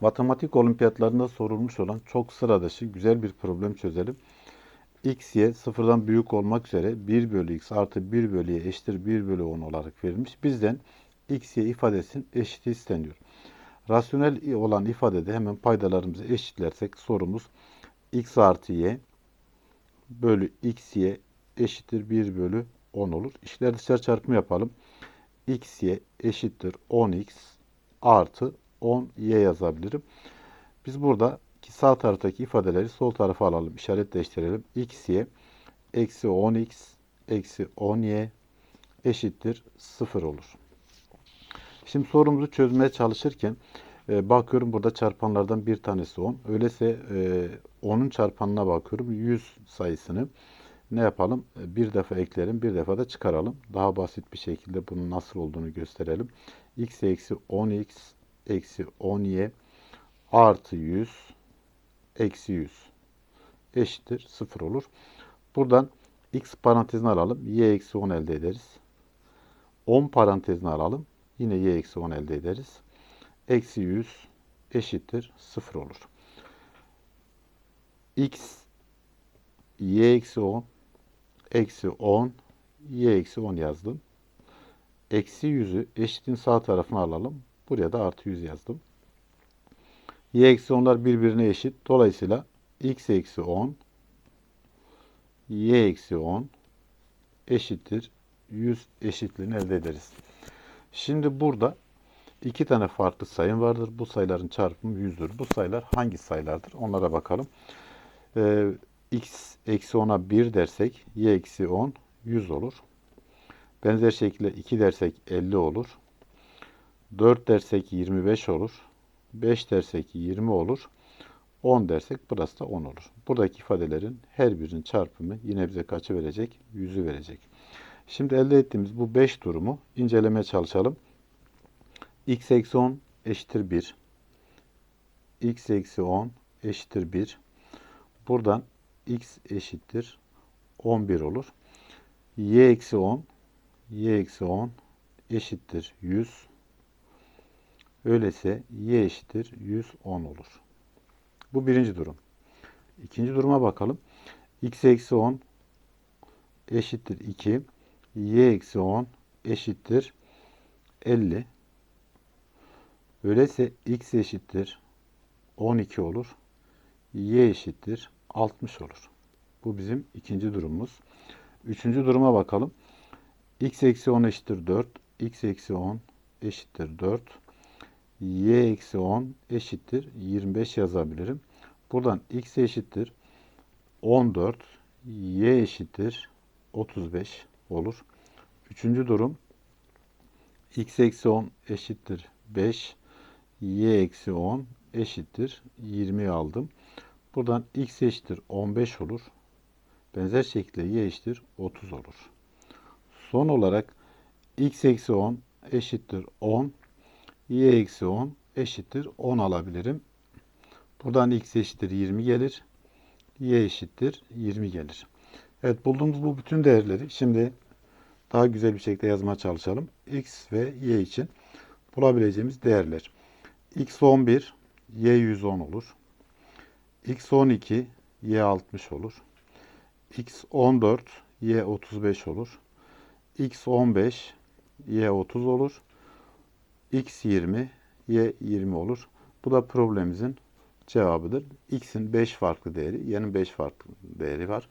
Matematik olimpiyatlarında sorulmuş olan çok sıra dışı güzel bir problem çözelim. x, y sıfırdan büyük olmak üzere 1 bölü x artı 1 bölü y eşittir 1 bölü 10 olarak verilmiş. Bizden x, y ifadesinin eşiti isteniyor. Rasyonel olan ifadede hemen paydalarımızı eşitlersek sorumuz x artı y bölü x, y eşittir 1 bölü 10 olur. İşler dışarı çarpımı yapalım. x, y eşittir 10x artı 10y yazabilirim. Biz burada ki sağ taraftaki ifadeleri sol tarafa alalım. İşaret değiştirelim. x, y eksi 10x eksi 10y eşittir 0 olur. Şimdi sorumuzu çözmeye çalışırken e, bakıyorum burada çarpanlardan bir tanesi 10. Öyleyse e, 10'un çarpanına bakıyorum 100 sayısını ne yapalım? E, Bir defa ekleyelim, bir defa da çıkaralım. Daha basit bir şekilde bunun nasıl olduğunu gösterelim. x eksi 10x eksi 10y artı 100 eksi 100 eşittir 0 olur. Buradan x parantezini alalım. y eksi 10 elde ederiz. 10 parantezini alalım. Yine y eksi 10 elde ederiz. Eksi 100 eşittir 0 olur. x y eksi 10 eksi 10 y eksi 10 yazdım. Eksi 100'ü eşitin sağ tarafına alalım. Buraya da artı 100 yazdım. Y eksi 10'lar birbirine eşit. Dolayısıyla x eksi 10 y eksi 10 eşittir 100 eşitliğini elde ederiz. Şimdi burada iki tane farklı sayım vardır. Bu sayıların çarpımı 100'dür. Bu sayılar hangi sayılardır? Onlara bakalım. Ee, x eksi 10'a 1 dersek y eksi 10 100 olur. Benzer şekilde 2 dersek 50 olur. 4 dersek 25 olur. 5 dersek 20 olur. 10 dersek burası da 10 olur. Buradaki ifadelerin her birinin çarpımı yine bize kaçı verecek? 100'ü verecek. Şimdi elde ettiğimiz bu 5 durumu incelemeye çalışalım. x eksi 10 eşittir 1. x eksi 10 eşittir 1. Buradan x eşittir 11 olur. y eksi 10 y eksi 10 eşittir 100. Öyleyse y eşittir 110 olur. Bu birinci durum. İkinci duruma bakalım. x eksi 10 eşittir 2. y eksi 10 eşittir 50. Öyleyse x eşittir 12 olur. y eşittir 60 olur. Bu bizim ikinci durumumuz. Üçüncü duruma bakalım. x eksi 10 eşittir 4. x eksi 10 eşittir 4 y eksi 10 eşittir 25 yazabilirim. Buradan x eşittir 14, y eşittir 35 olur. Üçüncü durum x eksi 10 eşittir 5, y eksi 10 eşittir 20 aldım. Buradan x eşittir 15 olur. Benzer şekilde y eşittir 30 olur. Son olarak x eksi 10 eşittir 10, y eksi 10 eşittir 10 alabilirim. Buradan x eşittir 20 gelir. y eşittir 20 gelir. Evet bulduğumuz bu bütün değerleri şimdi daha güzel bir şekilde yazmaya çalışalım. x ve y için bulabileceğimiz değerler. x 11, y 110 olur. x 12, y 60 olur. x 14, y 35 olur. x 15, y 30 olur x 20, y 20 olur. Bu da problemimizin cevabıdır. x'in 5 farklı değeri, y'nin 5 farklı değeri var.